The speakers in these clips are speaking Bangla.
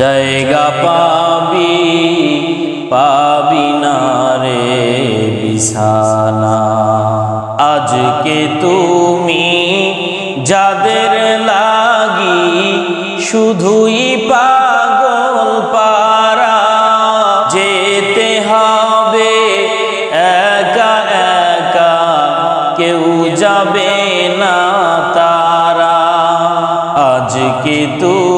জায়গা পাবি পাবি না রে বিছানা। আজকে তুমি যাদের লাগি শুধুই পাগল পারা যেতে হবে একা একা, কেউ যাবে না তারা। আজকে তুমি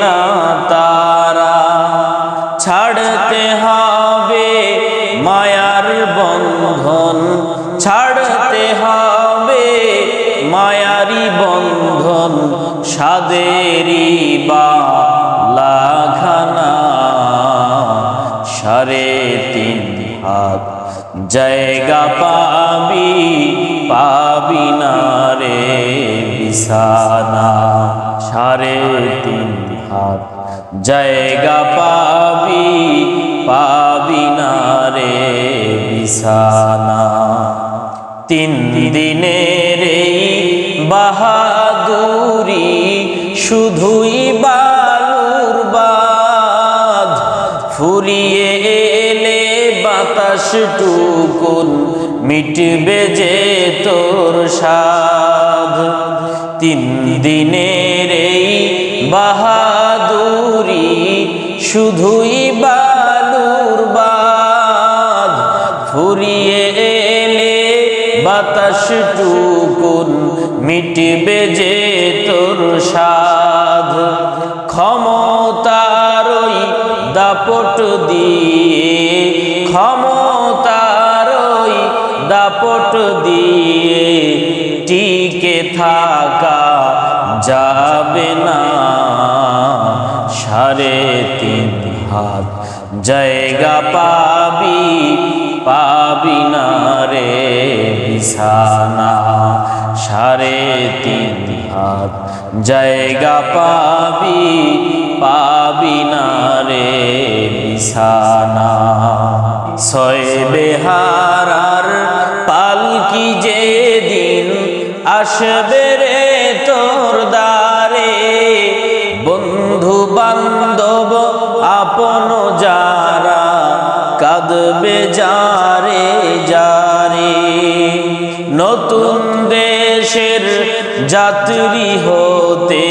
না তারা ছাড়তে হবে মায়ার বন্ধন, ছাড়তে হবে মায়ারি বন্ধন সাদেরি বা লাখানা সাড়ে তিন হাত জায়গা পাবি পাবি না রে বিছানা। সাড়ে তিন হাত জায়গা পাবি পাবি না রে বিছানা। তিন দিনের এই বাহাদুরি শুধুই বালুর বাদ ফুরিয়ে এলে বাতাস টুকুন, মিটবে যে তোর সাধ তিন দিনের এই বাহাদুরি শুধুই বালুর বাদ ফুরিয়ে এলে বাতাস টুকুন মিটবে যে তোর সাধ। ক্ষমতারই দাপট দিয়ে ক্ষমতারই দাপট দিয়ে টিকে থাকা সাড়ে তিন হাত। জায়গা পাবি পাবি না রে বিছানা। সাড়ে তিন হাত। জায়গা পাবি পাবি না রে বিছানা। ছয় বেহারার পালকি যে দিন আসবে রে তোর দ্বারে? আপন যারা কাঁদবে যারে যারে। নতুন দেশের যাত্রী হতে,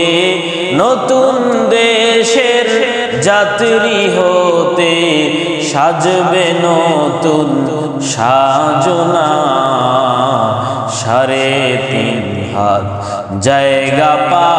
নতুন দেশের যাত্রী হতে সাজবে নতুন সাজনা। সাড়ে তিন হাত জায়গা পাবি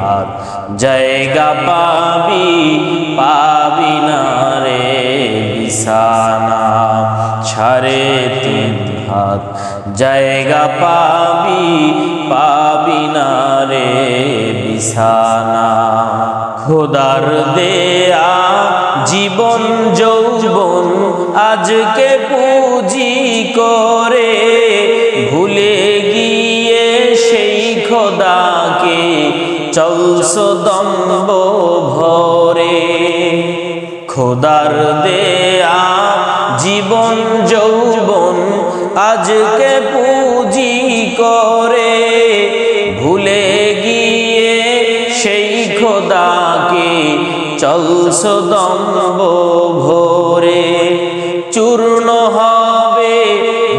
হাত জায়গা পাবি পাবি না রে বিছানা। সাড়ে তিন হাত। জায়গা পাবি পাবি না রে বিছানা। খোদার দেয়া জীবন যৌবন আজকে পুঁজি করে, ভুলে চলস দম্ব ভরে খোদার দেয়া জীবন, যৌবন আজকে পুঁজি করে। ভুলে গিয়ে সেই খোদাকে চলছ দম্ব ভোরে চূর্ণ হবে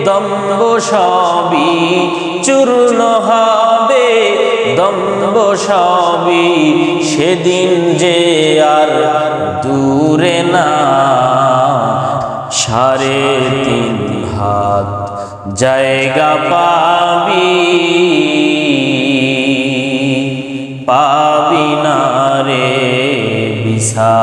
দম্ব সবই, চূর্ণ হবে দম্ব সবই সেদিন যে আর দূরে না। সাড়ে তিন হাত জায়গা পাবি পাবি না রে বিশা